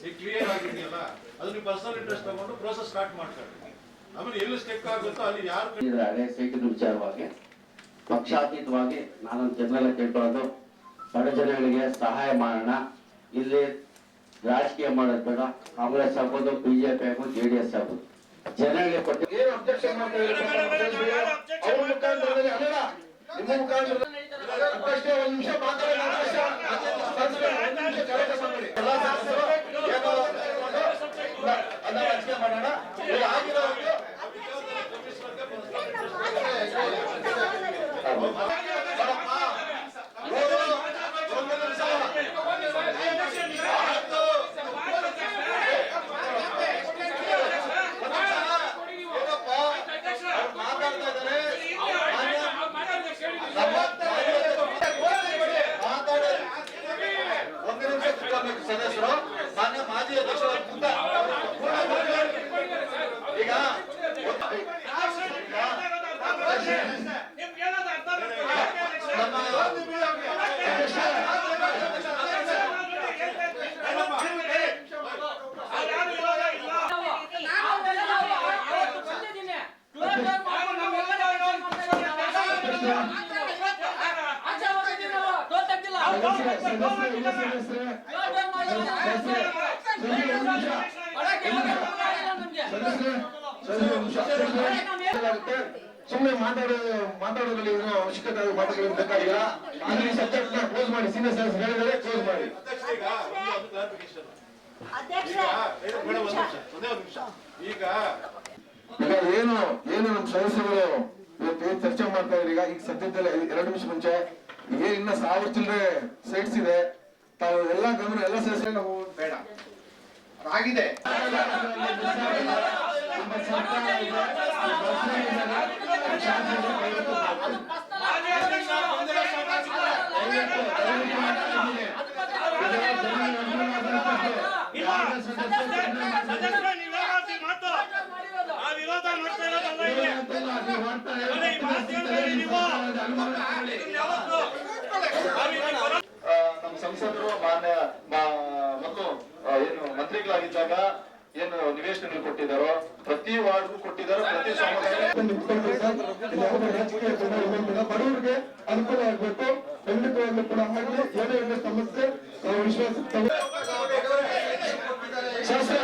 ಈಗ ಕ್ಲಿಯರ್ ಆಗಿದೆಯಲ್ಲ ಅದು ನೀವು ಪರ್ಸನಲ್ ಇಂಟ್ರೆಸ್ಟ್ ತಗೊಂಡು ಪ್ರೋಸೆಸ್ ಸ್ಟಾರ್ಟ್ ಮಾಡ್ತಾರೆ ಆಮೇಲೆ ಎಲ್ಲಿ ಸ್ಟೆಕ್ ಆಗುತ್ತೋ ಅಲ್ಲಿ ಯಾರು ಇದ್ದಾರೆ ಸೈಟಿನ ವಿಚಾರವಾಗಿ ಪಕ್ಷಾತೀತವಾಗಿ ನಾನು ಜನರೆಲ್ಲ ಕೇಳ್ಕೊಳ್ಳೋದು ಬಡ ಜನಗಳಿಗೆ ಸಹಾಯ ಮಾಡೋಣ ಇಲ್ಲಿ ರಾಜಕೀಯ ಮಾಡೋದು ಬೇಡ ಕಾಂಗ್ರೆಸ್ ಆಗ್ಬೋದು ಬಿಜೆಪಿ ಆಗ್ಬೋದು ಜೆ ಡಿ ಎಸ್ ಆಗ್ಬೋದು ಜನಗಳಿಗೆ ಕೊಟ್ಟು ಏನು ಅಬ್ಜೆಕ್ಷನ್ ಮಾಡ್ತಾರೆ ನಿಮ್ಮ ಒಂದು ನಿಮಿಷ ಮಾತಾಡೋಣ ಅವಕಾಶ. ಶಾಸಕರು ಒಂದು ನಿಮಿಷ ಕರೆಕ್ಟ್ ಮಾಡಿ. ಎಲ್ಲ ಶಾಸಕರು ಏನೋ ಒಂದು ರಚನೆ ಮಾಡೋಣ. ಈಗ ಆಗಿರೋದು ಒಂದು ನಿಮಿಷ ಏನಪ್ಪ ಅವ್ರು ಮಾತಾಡ್ತಾ ಇದ್ದಾರೆ ಮಾತಾಡೋದು ಒಂದು ನಿಮಿಷ ಕೂತ್ಕೊಳ್ಬೇಕು ಸದಸ್ಯರು ಮಾನ್ಯ ಮಾಜಿ ಅಧ್ಯಕ್ಷರ ಮುಂದ ಈಗ ನಮ್ಮ ಸುಮ್ಮನೆ ಮಾತಾಡೋ ಮಾತಾಡೋದ್ರಲ್ಲಿ ಏನೋ ಅವಶ್ಯಕತೆ ಮಾತಾಡೋದು ಬೇಕಾಗಿಲ್ಲ. ಈ ಸಬ್ಜೆಕ್ಟ್ನ ಕ್ಲೋಸ್ ಮಾಡಿ ಸೀನಿಯರ್ ಸರ್ಸ್ ಹೇಳಿದರೆ ಕ್ಲೋಸ್ ಮಾಡಿ. ಈಗ ಏನು ಏನು ನಮ್ಮ ಸದಸ್ಯರು ಇವತ್ತು ಚರ್ಚೆ ಮಾಡ್ತಾ ಇದ್ದೀರಿ? ಈಗ ಈಗ ಸದ್ಯದಲ್ಲೇ ಎರಡು ನಿಮಿಷ ಮುಂಚೆ ಏನ್ ಇನ್ನ ಸಾವಿರ ಚಿಲ್ಲರೆ ಸೈಟ್ಸ್ ಇದೆ ತಾವು ಎಲ್ಲ ಗಮನ ಎಲ್ಲ ಸೇರಿಸಿ ನಾವು ಬೇಡ. ಆಗಿದೆ ಮಾಡ್ತಾ ಇರೋದಲ್ಲ ನಮ್ಮ ಸಂಸದರು ಮಾನ್ಯ ಮತ್ತು ಏನು ಮಂತ್ರಿಗಳಾಗಿದ್ದಾಗ ಏನು ನಿವೇಶನಗಳು ಕೊಟ್ಟಿದ್ದಾರೋ ಪ್ರತಿ ವಾರ್ಡ್ಗೂ ಕೊಟ್ಟಿದ್ದಾರೋ ಪ್ರತಿ ಬಡವರಿಗೆ ಅನುಕೂಲ ಆಗಬೇಕು. ಖಂಡಿತವಾಗ್ಲೂ ಕೂಡ ಆಗಲಿ ಏನೇ ಸಮಸ್ಯೆ ನಾವು ಶಾಸ್ತ್ರ